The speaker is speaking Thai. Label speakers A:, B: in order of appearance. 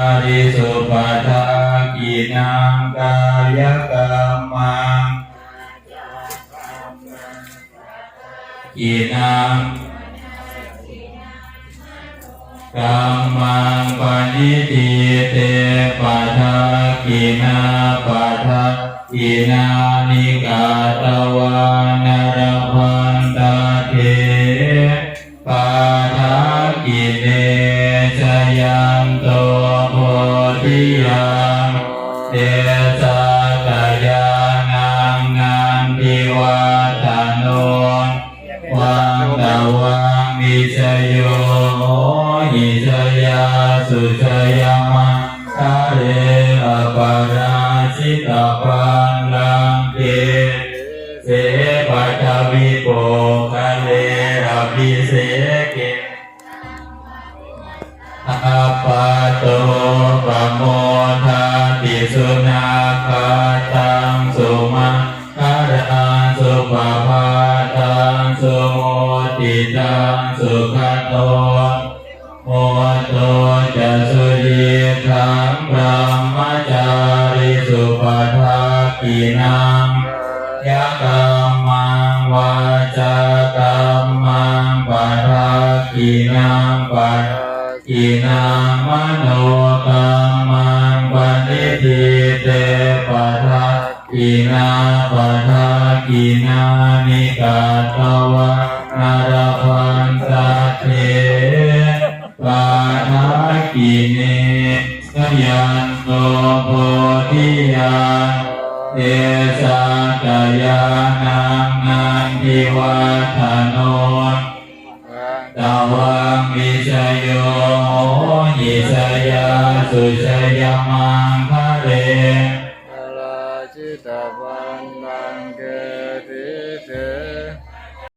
A: อาริสุปทากินังกายกรรมังกินังกรรมังปณิทิเตปทากินาปทากินานิกาตวานรพันตาเทปทากิเนชยัน เตสากยานังนันทิวัฒโนวังตะวังมิชโยหิชยาสุชยมังคาเรอปาราชิตาปันลังเกเสปัทวิโปคะเลอภิเสเกอปาโต ติตังสุขโตโมโตจะสุยีทังพระมจาริสุปทากินังยะกัมมังวาจากัมมังปะทากินังปะอินามโนกรรมังปันิทิเตปะทะอินาปะทะกินานิกาตวะนารพันตเทปะทะกิเนสยันโตโพธิยังเตสากยานังนันทิวัฒโนตาวังมิชโยหิชยาสุชยมังคะเร
B: ลาจิตาวันลังเกติเต